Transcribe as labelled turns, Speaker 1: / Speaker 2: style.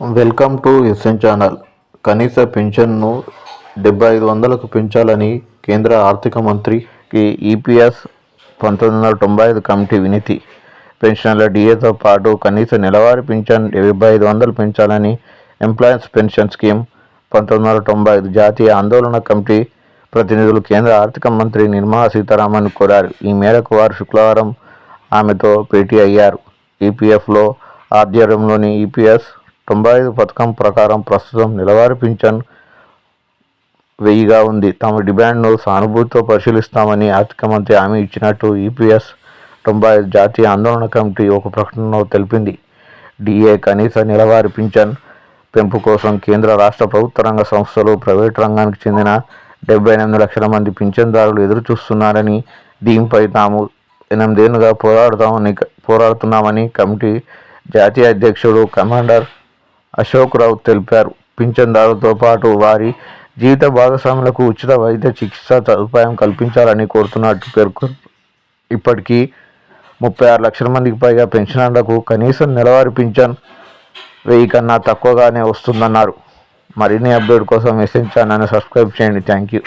Speaker 1: Welcome to SN channel. కనీస పెన్షన్ను డెబ్బై ఐదు వందలకు పెంచాలని కేంద్ర ఆర్థిక మంత్రికి ఈపీఎస్ పంతొమ్మిది వందల తొంభై ఐదు కమిటీ వినతి. పెన్షన్ల డిఏతో పాటు కనీస నెలవారీ పెన్షన్ డెబ్బై ఐదు వందలు పెంచాలని ఎంప్లాయీస్ పెన్షన్ స్కీమ్ పంతొమ్మిది వందల తొంభై ఐదు జాతీయ ఆందోళన కమిటీ ప్రతినిధులు కేంద్ర ఆర్థిక మంత్రి నిర్మలా సీతారామన్ కోరారు. ఈ మేరకు వారు శుక్రవారం ఆమెతో భేటీ అయ్యారు. ఈపీఎఫ్లో ఆధ్వర్యంలోని ఈపీఎస్ తొంభై ఐదు పథకం ప్రకారం ప్రస్తుతం నెలవారీ పింఛన్ వెయ్యిగా ఉంది. తమ డిమాండ్ను సానుభూతితో పరిశీలిస్తామని ఆర్థిక మంత్రి హామీ ఇచ్చినట్టు ఈపీఎస్ తొంభై ఐదు జాతీయ ఆందోళన కమిటీ ఒక ప్రకటనలో తెలిపింది. డిఏ కనీస నెలవారీ పింఛన్ పెంపు కోసం కేంద్ర రాష్ట్ర ప్రభుత్వ రంగ సంస్థలు ప్రైవేటు రంగానికి చెందిన డెబ్బై ఎనిమిది లక్షల మంది పింఛన్దారులు ఎదురు చూస్తున్నారని దీనిపై తాము ఎనిమిదేళ్ళుగా పోరాడుతామని పోరాడుతున్నామని కమిటీ జాతీయ అధ్యక్షుడు కమాండర్ అశోక్ రావు తెలిపారు. పింఛన్దారులతో పాటు వారి జీవిత భాగస్వాములకు ఉచిత వైద్య చికిత్స సదుపాయం కల్పించాలని కోరుతున్నట్టు పేర్కొన్నారు ఇప్పటికీ ముప్పై ఆరు లక్షల మందికి పైగా పెన్షనర్లకు కనీసం నెలవారీ పింఛన్ వెయ్యి కన్నా తక్కువగానే వస్తుందన్నారు. మరిన్ని అప్డేట్ కోసం మెసేజ్ ఛానల్ని సబ్స్క్రైబ్ చేయండి. Thank you.